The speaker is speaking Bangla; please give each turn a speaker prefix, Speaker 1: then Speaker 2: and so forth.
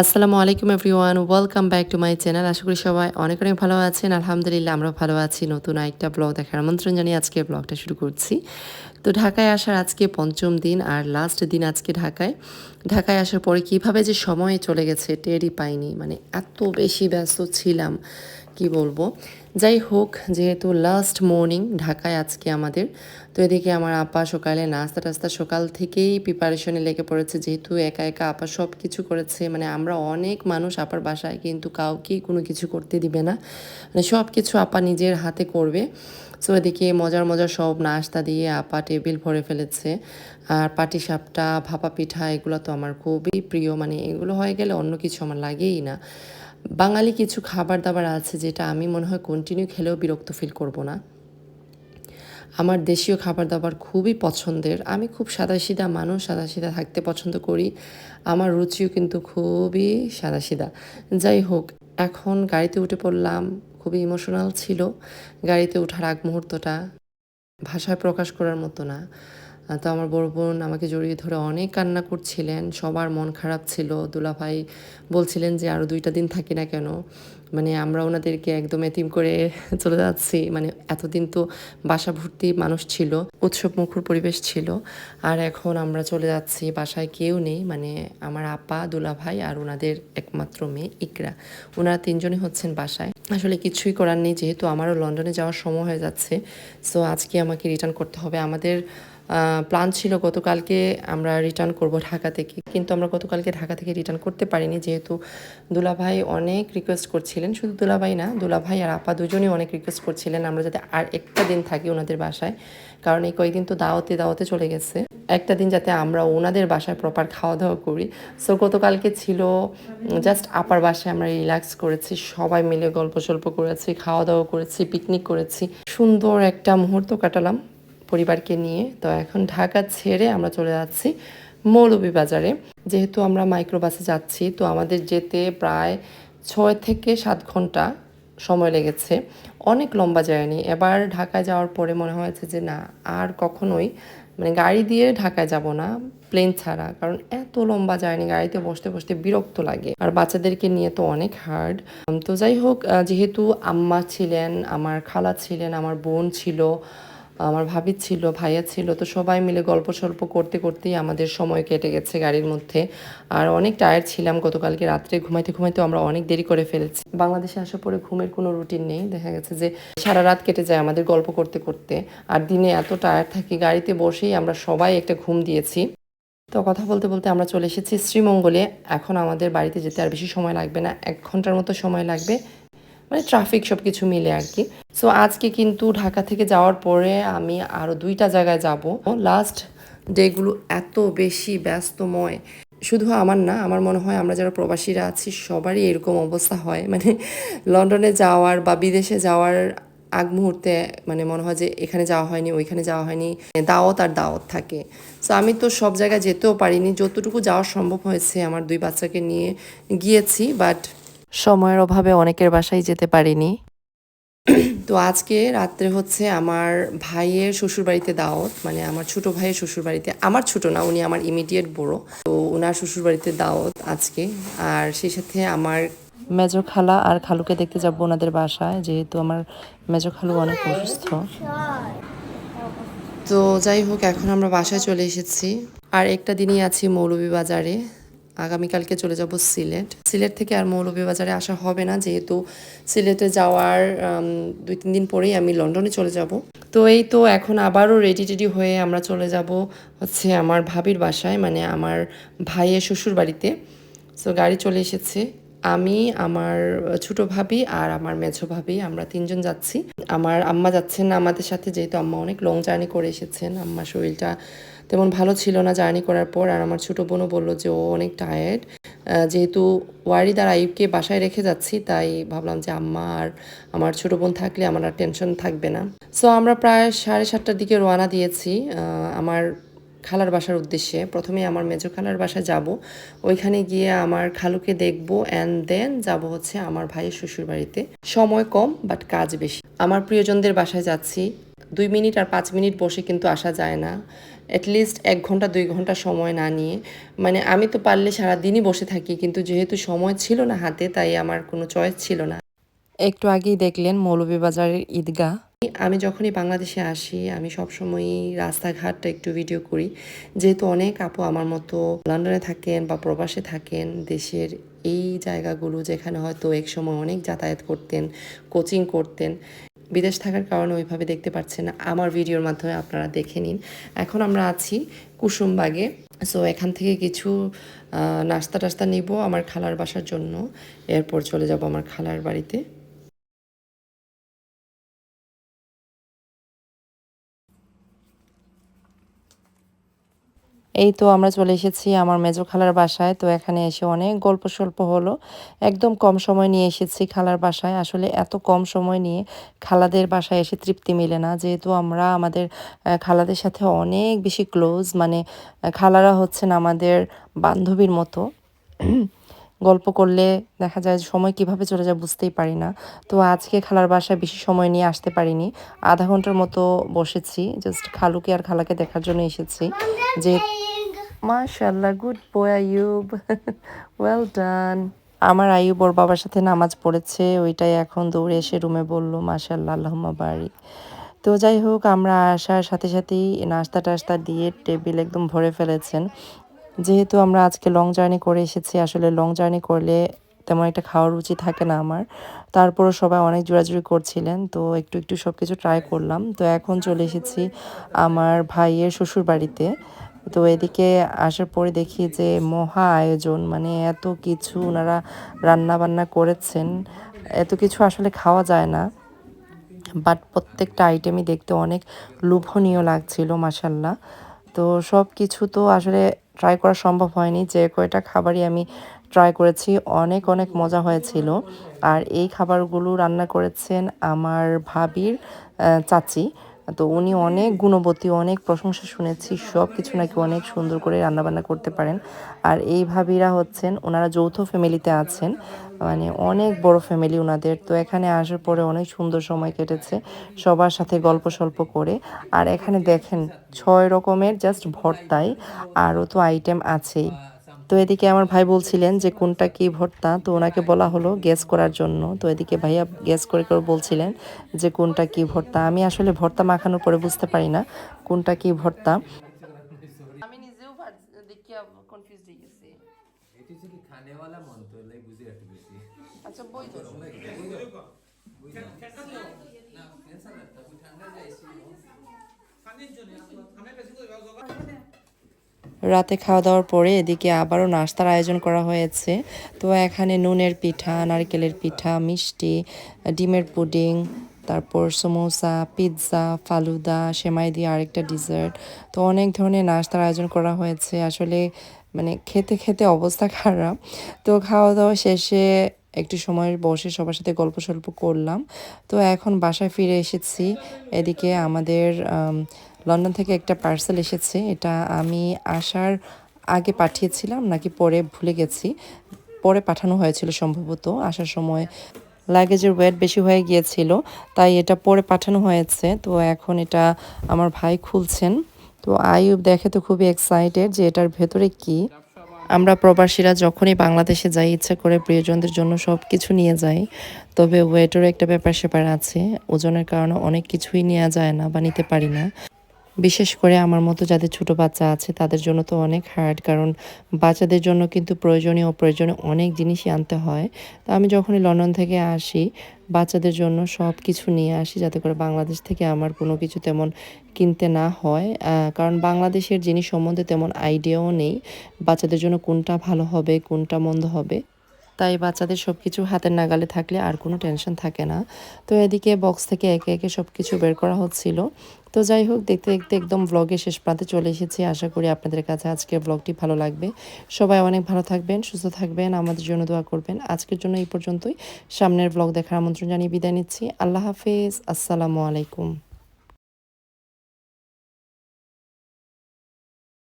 Speaker 1: আসসালামু আলাইকুম everyone, welcome back to my channel. আশা করি সবাই অনেক অনেক ভালো আছেন। আলহামদুলিল্লাহ, আমরা ভালো আছি। নতুন একটা ব্লগ দেখার আমন্ত্রণ জানিয়ে আজকে ব্লগটা শুরু করছি। তো ঢাকায় আসার আজকে পঞ্চম দিন আর লাস্ট দিন আজকে ঢাকায়। ঢাকায় আসার পরে কীভাবে যে সময়ে চলে গেছে টেরই পাইনি। মানে এত বেশি ব্যস্ত ছিলাম। কি বলব? যাই হোক, যেহেতু লাস্ট মর্নিং ঢাকায় আজকে আমাদের, তো এদিকে আমার আপা সকালে নাস্তা টাস্তা সকাল থেকেই প্রিপারেশনে লেগে পড়েছে। যেহেতু একা একা আপা সব কিছু করেছে মানে আমরা অনেক মানুষ আপার বাসায়, কিন্তু কাউকেই কোনো কিছু করতে দিবে না। মানে সব কিছু আপা নিজের হাতে করবে। সো এদিকে মজার মজার সব নাস্তা দিয়ে আপা টেবিল ভরে ফেলেছে। আর পাটি সাপটা, ভাপা পিঠা, এগুলো তো আমার খুবই প্রিয়। মানে এগুলো হয়ে গেলে অন্য কিছু আমার লাগেই না। বাঙালি কিছু খাবার দাবার আছে যেটা আমি মনে হয় কন্টিনিউ খেলেও বিরক্ত ফিল করব না। আমার দেশীয় খাবার দাবার খুবই পছন্দের। আমি খুব সাদাসিধা মানুষ, সাদাসিধা থাকতে পছন্দ করি। আমার রুচিও কিন্তু খুবই সাদাসিধা। যাই হোক, এখন গাড়িতে উঠে পড়লাম, খুবই ইমোশনাল ছিল। গাড়িতে ওঠার আগ মুহূর্তটা ভাষায় প্রকাশ করার মতো না। তো আমার বড় বোন আমাকে জড়িয়ে ধরে অনেক কান্না করছিলেন। সবার মন খারাপ ছিল। দুলাভাই বলছিলেন যে আরও দুইটা দিন থাকি না কেন? মানে আমরা ওনাদেরকে একদম এতিম করে চলে যাচ্ছি। মানে এতদিন তো বাসা ভর্তি মানুষ ছিল উৎসব মুখর পরিবেশ ছিল। আর এখন আমরা চলে যাচ্ছি, বাসায় কেউ নেই। মানে আমার আপা, দুলাভাই আর ওনাদের একমাত্র মেয়ে ইকরা। ওনারা তিনজনই হচ্ছেন বাসায়। আসলে কিছুই করার নেই, যেহেতু আমারও লন্ডনে যাওয়ার সময় হয়ে যাচ্ছে। সো আজকে আমাকে রিটার্ন করতে হবে। আমাদের প্ল্যান ছিল গতকালকে আমরা রিটার্ন করব ঢাকা থেকে। কিন্তু আমরা গতকালকে ঢাকা থেকে রিটার্ন করতে পারিনি যেহেতু দুলাভাই অনেক রিকোয়েস্ট করছিলেন। শুধু দুলাভাই না, দুলাভাই আর আপা দুজনেই অনেক রিকোয়েস্ট করছিলেন আমরা যাতে আর একটা দিন থাকি ওনাদের বাসায়। কারণ এই কয়েকদিন তো দাওয়াতে দাওয়াতে চলে গেছে। একটা দিন যাতে আমরা ওনাদের বাসায় প্রপার খাওয়া দাওয়া করি। সো গতকালকে ছিল জাস্ট আপার বাসায় আমরা রিল্যাক্স করেছি, সবাই মিলে গল্প সল্প করেছি খাওয়া দাওয়া করেছি পিকনিক করেছি। সুন্দর একটা মুহূর্ত কাটালাম। পরিবারকে নিয়ে। তো এখন ঢাকা ছেড়ে আমরা চলে যাচ্ছি মৌলভীবাজারে। যেহেতু আমরা মাইক্রোবাসে যাচ্ছি, তো আমাদের যেতে প্রায় ছয় থেকে সাত ঘণ্টা সময় লেগেছে। অনেক লম্বা জার্নি। এবার ঢাকায় যাওয়ার পরে মনে হয়েছে যে, না, আর কখনোই মানে গাড়ি দিয়ে ঢাকায় যাব না, প্লেন ছাড়া। কারণ এত লম্বা জার্নি, গাড়িতে বসতে বসতে বিরক্ত লাগে। আর বাচ্চাদেরকে নিয়ে তো অনেক হার্ড। তো যাই হোক যেহেতু আম্মা ছিলেন, আমার খালা ছিলেন, আমার বোন ছিল আমার ভাবি ছিল, ভাইয়া ছিল, তো সবাই মিলে গল্প সল্প করতে করতেই আমাদের সময় কেটে গেছে গাড়ির মধ্যে। আর অনেক টায়ার্ড ছিলাম, গতকালকে রাত্রে ঘুমাইতে ঘুমাইতে আমরা অনেক দেরি করে ফেলেছি। বাংলাদেশে আসার পরে ঘুমের কোনো রুটিন নেই। দেখা গেছে যে সারা রাত কেটে যায় আমাদের গল্প করতে করতে। আর দিনে এত টায়ার্ড থাকি, গাড়িতে বসেই আমরা সবাই একটা ঘুম দিয়েছি। তো কথা বলতে বলতে আমরা চলে এসেছি শ্রীমঙ্গলে। এখন আমাদের বাড়িতে যেতে আর বেশি সময় লাগবে না, এক ঘণ্টার মতো সময় লাগবে। মানে ট্রাফিক সব কিছু মিলে আর কি সো আজকে কিন্তু ঢাকা থেকে যাওয়ার পরে আমি আরও দুইটা জায়গায় যাব। লাস্ট ডেগুলো এত বেশি ব্যস্তময়। শুধু আমার না, আমার মনে হয় আমরা যারা প্রবাসীরা আছি, সবারই এরকম অবস্থা হয়। মানে লন্ডনে যাওয়ার বা বিদেশে যাওয়ার আগ মুহূর্তে মানে মনে হয় যে এখানে যাওয়া হয়নি, ওইখানে যাওয়া হয়নি, দাওয়াত আর দাওয়াত থাকে। সো আমি তো সব জায়গায় যেতেও পারিনি। যতটুকু যাওয়া সম্ভব হয়েছে আমার দুই বাচ্চাকে নিয়ে গিয়েছি বাট সময়ের অভাবে অনেকের বাসায় যেতে পারিনি। তো আজকে রাত্রে হচ্ছে আমার ভাইয়ের শ্বশুরবাড়িতে দাওয়াত মানে আমার ছোট ভাইয়ের শ্বশুরবাড়িতে, আমার ছোট না, উনি আমার ইমিডিয়েট বড়। তো ওনার শ্বশুরবাড়িতে দাওয়াত আজকে। আর সেই সাথে আমার মেজো খালা আর খালুকে দেখতে যাব ওনাদের বাসায়, যেহেতু আমার মেজো খালু অনেক অসুস্থ। তো যাই হোক, এখন আমরা বাসায় চলে এসেছি। আর একটা দিনই আছি মৌলভীবাজারে। আগামীকালকে চলে যাব সিলেট। সিলেট থেকে আর মৌলভীবাজারে আসা হবে না, যেহেতু সিলেটে যাওয়ার দুই, তিন দিন পরেই আমি লন্ডনে চলে যাব। তো এই তো এখন আবারও রেডি টেডি হয়ে আমরা চলে যাব হচ্ছে আমার ভাবির বাসায় মানে আমার ভাইয়ের শ্বশুর বাড়িতে সো গাড়ি চলে এসেছে। আমি, আমার ছোট ভাবি আর আমার মেঝো ভাবি, আমরা তিনজন যাচ্ছি। আমার আম্মা যাচ্ছেন আমাদের সাথে, যেহেতু আম্মা অনেক লং জার্নি করে এসেছেন। আম্মার শরীরটা তেমন ভালো ছিল না জার্নি করার পর। আর আমার ছোট বোনও বলল যে, ও অনেক টায়ার্ড যেহেতু ওয়ারিদ আর আইবকে বাসায় রেখে যাচ্ছি, তাই ভাবলাম যে, আম্মা আর আমার ছোট বোন থাকলে আমার আর টেনশন থাকবে না। সো আমরা প্রায় সাড়ে সাতটার দিকে রওনা দিয়েছি আমার খালার বাসার উদ্দেশ্যে। প্রথমে আমার মেজো খালার বাসায় যাব। ওইখানে গিয়ে আমার খালুকে দেখব অ্যান্ড দেন যাব হচ্ছে আমার ভাইয়ের শ্বশুর বাড়িতে সময় কম বাট কাজ বেশি। আমার প্রিয়জনদের বাসায় যাচ্ছি। দুই মিনিট আর পাঁচ মিনিট বসে কিন্তু আসা যায় না। অ্যাটলিস্ট এক ঘণ্টা দুই ঘণ্টা সময় না নিয়ে। মানে আমি তো পারলে সারাদিনই বসে থাকি কিন্তু যেহেতু সময় ছিল না হাতে তাই আমার কোনো চয়েস ছিল না। একটু আগেই দেখলেন মৌলভীবাজারের ঈদগাহ। আমি যখনই বাংলাদেশে আসি আমি সবসময়ই রাস্তাঘাটটা একটু ভিডিও করি। যেহেতু অনেক আপু আমার মতো লন্ডনে থাকেন বা প্রবাসে থাকেন দেশের এই জায়গাগুলো যেখানে হয়তো এক সময় অনেক যাতায়াত করতেন কোচিং করতেন। বিদেশ থাকার কারণে ওইভাবে দেখতে পাচ্ছেন না। আমার ভিডিওর মাধ্যমে আপনারা দেখে নিন। এখন আমরা আছি কুসুমবাগে। সো এখান থেকে কিছু নাস্তা টাস্তা নিব আমার খালার বাসার জন্য। এরপর চলে যাব আমার খালার বাড়িতে। এই তো আমরা চলে এসেছি আমার মেজো খালার বাসায়। তো এখানে এসে অনেক গল্প সল্প হলো। একদম কম সময় নিয়ে এসেছি খালার বাসায়। আসলে এত কম সময় নিয়ে খালাদের বাসায় এসে তৃপ্তি মেলে না। যেহেতু আমরা আমাদের খালাদের সাথে অনেক বেশি ক্লোজ মানে খালারা হচ্ছেন আমাদের বান্ধবীর মতো। গল্প করলে দেখা যায় সময় কীভাবে চলে যায় বুঝতেই পারি না। তো আজকে খালার বাসায় বেশি সময় নিয়ে আসতে পারিনি। আধা ঘণ্টার মতো বসেছি জাস্ট খালুকে আর খালাকে দেখার জন্য এসেছি যে মাশাল্লাহ good boy Ayub well done আমার আয়ুব ওর বাবার সাথে নামাজ পড়েছে, ওইটাই এখন দৌড়ে এসে রুমে বলল মাশাল্লাহ আল্লাহুম্মা বাড়ি তো যাই হোক, আমরা আসার সাথে সাথেই নাস্তা টাস্তা দিয়ে টেবিল একদম ভরে ফেলেছেন। যেহেতু আমরা আজকে লং জার্নি করে এসেছি, আসলে লং জার্নি করলে তেমন একটা খাওয়ার রুচি থাকে না আমার। তারপরও সবাই অনেক জোরাজুরি করছিলেন, তো একটু একটু সব কিছু ট্রাই করলাম। তো এখন চলে এসেছি আমার ভাইয়ের শ্বশুর বাড়িতে তো এদিকে আসার পরে দেখি যে মহা আয়োজন মানে এত কিছু ওনারা রান্না বান্না করেছেন। এত কিছু আসলে খাওয়া যায় না। বাট প্রত্যেকটা আইটেমই দেখতে অনেক লোভনীয় লাগছিল মাসাল্লাহ তো সব কিছু তো আসলে ট্রাই করা সম্ভব হয়নি। যে কয়টা খাবারই আমি ট্রাই করেছি, অনেক অনেক মজা হয়েছিল। আর এই খাবারগুলো রান্না করেছেন আমার ভাবির চাচি। তো উনি অনেক গুণবতী, অনেক প্রশংসা শুনেছি সব কিছু নাকি অনেক সুন্দর করে রান্নাবান্না করতে পারেন। আর এই ভাবিরা হচ্ছেন, ওনারা যৌথ ফ্যামিলিতে আছেন মানে অনেক বড় ফ্যামিলি ওনাদের তো এখানে আসার পরে অনেক সুন্দর সময় কেটেছে, সবার সাথে গল্প সল্প করে। আর এখানে দেখেন, ছয় রকমের জাস্ট ভর্তাই, আরও তো আইটেম আছেই। তো এদিকে আমার ভাই বলছিলেন যে কোনটা কি ভর্তা তো ওনাকে বলা হলো গ্যাস করার জন্য। তো এদিকে ভাইয়া গ্যাস করে করে বলছিলেন যে কোনটা কি ভর্তা। আমি আসলে ভর্তা মাখানোর পরে বুঝতে পারি না কোনটা কি ভর্তা। আমি নিজেও কনফিউজ হয়ে গেছি। আচ্ছা বই রাতে খাওয়া দাওয়ার পরে এদিকে আবারও নাস্তার আয়োজন করা হয়েছে। তো এখানে নুনের পিঠা নারকেলের পিঠা মিষ্টি ডিমের পুডিং তারপর সমোসা পিৎজা ফালুদা সেমাই দিয়ে আরেকটা ডিজার্ট। তো অনেক ধরনের নাস্তার আয়োজন করা হয়েছে। আসলে মানে খেতে খেতে অবস্থা খারাপ। তো খাওয়া দাওয়া শেষে একটু সময় বসে সবার সাথে গল্প সল্প করলাম। তো এখন বাসায় ফিরে এসেছি। এদিকে আমাদের আম, লন্ডন থেকে একটা পার্সেল এসেছে, এটা আমি আসার আগে পাঠিয়েছিলাম নাকি পরে ভুলে গেছি। পরে পাঠানো হয়েছিল সম্ভবত, আসার সময় লাগেজের ওয়েট বেশি হয়ে গিয়েছিল, তাই এটা পরে পাঠানো হয়েছে। তো এখন এটা আমার ভাই খুলছেন। তো আয়ুব দেখে তো খুবই এক্সাইটেড যে এটার ভেতরে কি। আমরা প্রবাসীরা যখনই বাংলাদেশে যাই, ইচ্ছা করে প্রিয়জনদের জন্য সব কিছু নিয়ে যাই। তবে ওয়েটেরও একটা ব্যাপার স্যাপার আছে, ওজনের কারণে অনেক কিছুই নেওয়া যায় না বা নিতে পারি না। বিশেষ করে আমার মতো যাদের ছোট বাচ্চা আছে, তাদের জন্য তো অনেক হার্ড কারণ বাচ্চাদের জন্য কিন্তু প্রয়োজনীয় অপ্রয়োজনীয় অনেক জিনিসই আনতে হয়। তো আমি যখনই লন্ডন থেকে আসি, বাচ্চাদের জন্য সব কিছু নিয়ে আসি যাতে করে বাংলাদেশ থেকে আমার কোনো কিছু তেমন কিনতে না হয়। কারণ বাংলাদেশের জিনিস সম্বন্ধে তেমন আইডিয়াও নেই। বাচ্চাদের জন্য কোনটা ভালো হবে, কোনটা মন্দ হবে। তাই বাচ্চাদের সব কিছু হাতের নাগালে থাকলে আর কোনো টেনশন থাকে না। তো এদিকে বক্স থেকে একে একে সব কিছু বের করা হচ্ছিল। তো যাই হোক, দেখতে দেখতে একদম ব্লগের শেষ প্রান্তে চলে এসেছি। আশা করি আপনাদের কাছে আজকের ব্লগটি ভালো লাগবে। সবাই অনেক ভালো থাকবেন, সুস্থ থাকবেন, আমাদের জন্য দোয়া করবেন। আজকের জন্য এই পর্যন্তই। সামনের ব্লগ দেখার আমন্ত্রণ জানিয়ে বিদায় নিচ্ছি। আল্লাহ হাফেজ। আসসালামু আলাইকুম।